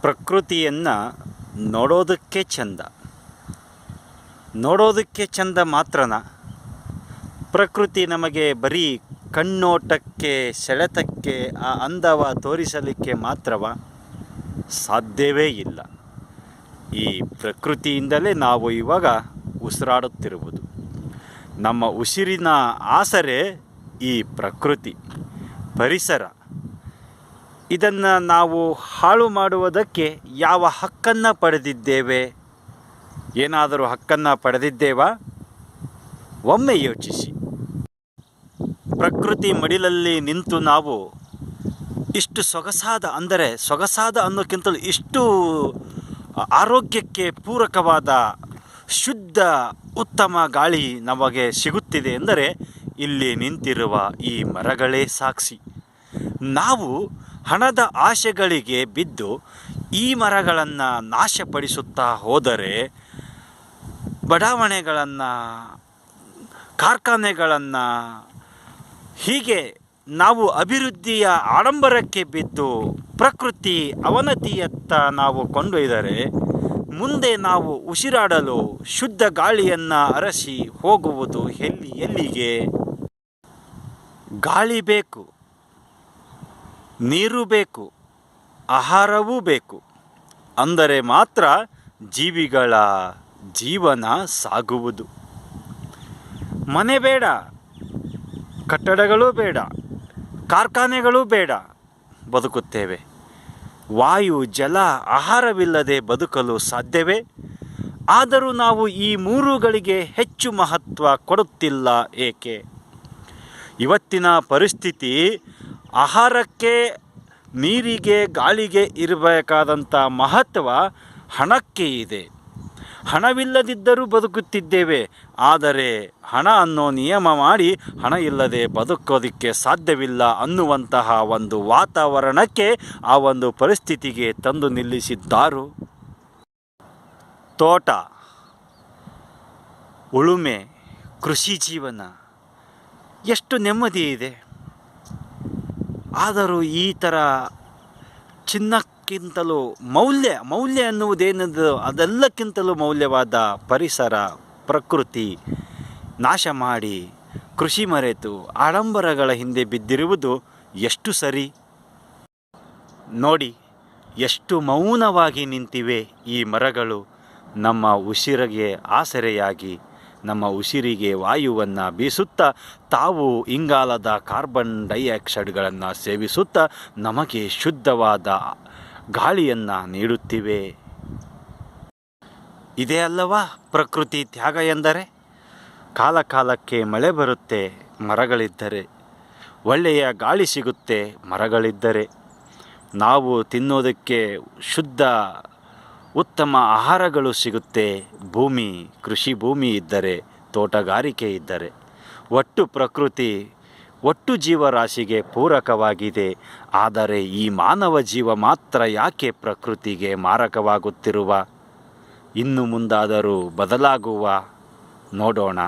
ಪ್ರಕೃತಿಯನ್ನು ನೋಡೋದಕ್ಕೆ ಚಂದ. ನೋಡೋದಕ್ಕೆ ಚಂದ ಮಾತ್ರನ ಪ್ರಕೃತಿ ನಮಗೆ ಬರೀ ಕಣ್ಣೋಟಕ್ಕೆ, ಸೆಳೆತಕ್ಕೆ, ಆ ಅಂದವ ತೋರಿಸಲಿಕ್ಕೆ ಮಾತ್ರವ ಸಾಧ್ಯವೇ ಇಲ್ಲ. ಈ ಪ್ರಕೃತಿಯಿಂದಲೇ ನಾವು ಇವಾಗ ಉಸಿರಾಡುತ್ತಿರುವುದು. ನಮ್ಮ ಉಸಿರಿನ ಆಸರೆ ಈ ಪ್ರಕೃತಿ, ಪರಿಸರ. ಇದನ್ನು ನಾವು ಹಾಳು ಮಾಡುವುದಕ್ಕೆ ಯಾವ ಹಕ್ಕನ್ನು ಪಡೆದಿದ್ದೇವೆ? ಏನಾದರೂ ಹಕ್ಕನ್ನು ಪಡೆದಿದ್ದೇವಾ? ಒಮ್ಮೆ ಯೋಚಿಸಿ. ಪ್ರಕೃತಿ ಮಡಿಲಲ್ಲಿ ನಿಂತು ನಾವು ಇಷ್ಟು ಸೊಗಸಾದ, ಅಂದರೆ ಸೊಗಸಾದ ಅನ್ನೋಕ್ಕಿಂತಲೂ ಇಷ್ಟು ಆರೋಗ್ಯಕ್ಕೆ ಪೂರಕವಾದ ಶುದ್ಧ, ಉತ್ತಮ ಗಾಳಿ ನಮಗೆ ಸಿಗುತ್ತಿದೆ ಎಂದರೆ ಇಲ್ಲಿ ನಿಂತಿರುವ ಈ ಮರಗಳೇ ಸಾಕ್ಷಿ. ನಾವು ಹಣದ ಆಶೆಗಳಿಗೆ ಬಿದ್ದು ಈ ಮರಗಳನ್ನು ನಾಶಪಡಿಸುತ್ತಾ ಹೋದರೆ ಬಡಾವಣೆಗಳನ್ನು, ಕಾರ್ಖಾನೆಗಳನ್ನು ಹೀಗೆ ನಾವು ಅಭಿವೃದ್ಧಿಯ ಆಡಂಬರಕ್ಕೆ ಬಿದ್ದು ಪ್ರಕೃತಿ ಅವನತಿಯತ್ತ ನಾವು ಕೊಂಡೊಯ್ದರೆ ಮುಂದೆ ನಾವು ಉಸಿರಾಡಲು ಶುದ್ಧ ಗಾಳಿಯನ್ನು ಅರಸಿ ಹೋಗುವುದು ಎಲ್ಲಿ ಎಲ್ಲಿಗೆ? ಗಾಳಿ ಬೇಕು. ನೀರು ಬೇಕು, ಆಹಾರವೂ ಬೇಕು. ಅಂದರೆ ಮಾತ್ರ ಜೀವಿಗಳ ಜೀವನ ಸಾಗುವುದು. ಮನೆ ಬೇಡ, ಕಟ್ಟಡಗಳು ಬೇಡ, ಕಾರ್ಖಾನೆಗಳು ಬೇಡ, ಬದುಕುತ್ತೇವೆ. ವಾಯು, ಜಲ, ಆಹಾರವಿಲ್ಲದೆ ಬದುಕಲು ಸಾಧ್ಯವೇ? ಆದರೂ ನಾವು ಈ ಮೂರುಗಳಿಗೆ ಹೆಚ್ಚು ಮಹತ್ವ ಕೊಡುತ್ತಿಲ್ಲ ಏಕೆ? ಇವತ್ತಿನ ಪರಿಸ್ಥಿತಿ ಆಹಾರಕ್ಕೆ, ನೀರಿಗೆ, ಗಾಳಿಗೆ ಇರಬೇಕಾದಂಥ ಮಹತ್ವ ಹಣಕ್ಕೆ ಇದೆ. ಹಣವಿಲ್ಲದಿದ್ದರೂ ಬದುಕುತ್ತಿದ್ದೇವೆ. ಆದರೆ ಹಣ ಅನ್ನೋ ನಿಯಮ ಮಾಡಿ ಹಣ ಇಲ್ಲದೆ ಬದುಕೋದಕ್ಕೆ ಸಾಧ್ಯವಿಲ್ಲ ಅನ್ನುವಂತಹ ಒಂದು ವಾತಾವರಣಕ್ಕೆ ಆ ಒಂದು ಪರಿಸ್ಥಿತಿಗೆ ತಂದು ನಿಲ್ಲಿಸಿದ್ದಾರು. ತೋಟ, ಉಳುಮೆ, ಕೃಷಿ ಜೀವನ. ಎಷ್ಟು ನೆಮ್ಮದಿ ಇದೆ. ಆದರೂ ಈ ಥರ ಚಿನ್ನಕ್ಕಿಂತಲೂ ಮೌಲ್ಯ ಮೌಲ್ಯ ಅನ್ನುವುದೇನದು ಅದೆಲ್ಲಕ್ಕಿಂತಲೂ ಮೌಲ್ಯವಾದ ಪರಿಸರ, ಪ್ರಕೃತಿ ನಾಶ ಮಾಡಿ ಕೃಷಿ ಮರೆತು ಆಡಂಬರಗಳ ಹಿಂದೆ ಬಿದ್ದಿರುವುದು ಎಷ್ಟು ಸರಿ? ನೋಡಿ, ಎಷ್ಟು ಮೌನವಾಗಿ ನಿಂತಿವೆ ಈ ಮರಗಳು ನಮ್ಮ ಉಸಿರಿಗೆ ಆಸರೆಯಾಗಿ. ನಮ್ಮ ಉಸಿರಿಗೆ ವಾಯುವನ್ನು ಬೀಸುತ್ತಾ ತಾವು ಇಂಗಾಲದ ಕಾರ್ಬನ್ ಡೈಆಕ್ಸೈಡ್ಗಳನ್ನು ಸೇವಿಸುತ್ತಾ ನಮಗೆ ಶುದ್ಧವಾದ ಗಾಳಿಯನ್ನು ನೀಡುತ್ತಿವೆ. ಇದೇ ಅಲ್ಲವಾ ಪ್ರಕೃತಿ ತ್ಯಾಗ ಎಂದರೆ? ಕಾಲ ಕಾಲಕ್ಕೆ ಮಳೆ ಬರುತ್ತೆ, ಮರಗಳಿದ್ದರೆ. ಒಳ್ಳೆಯ ಗಾಳಿ ಸಿಗುತ್ತೆ, ಮರಗಳಿದ್ದರೆ. ನಾವು ತಿನ್ನೋದಕ್ಕೆ ಶುದ್ಧ ಉತ್ತಮ ಆಹಾರಗಳು ಸಿಗುತ್ತೆ. ಭೂಮಿ, ಕೃಷಿ ಭೂಮಿ ಇದ್ದರೆ, ತೋಟಗಾರಿಕೆ ಇದ್ದರೆ. ಒಟ್ಟು ಪ್ರಕೃತಿ, ಒಟ್ಟು ಜೀವರಾಶಿಗೆ ಪೂರಕವಾಗಿದೆ. ಆದರೆ ಈ ಮಾನವ ಜೀವ ಮಾತ್ರ ಯಾಕೆ ಪ್ರಕೃತಿಗೆ ಮಾರಕವಾಗುತ್ತಿರುವ? ಇನ್ನು ಮುಂದಾದರೂ ಬದಲಾಗುವ? ನೋಡೋಣ.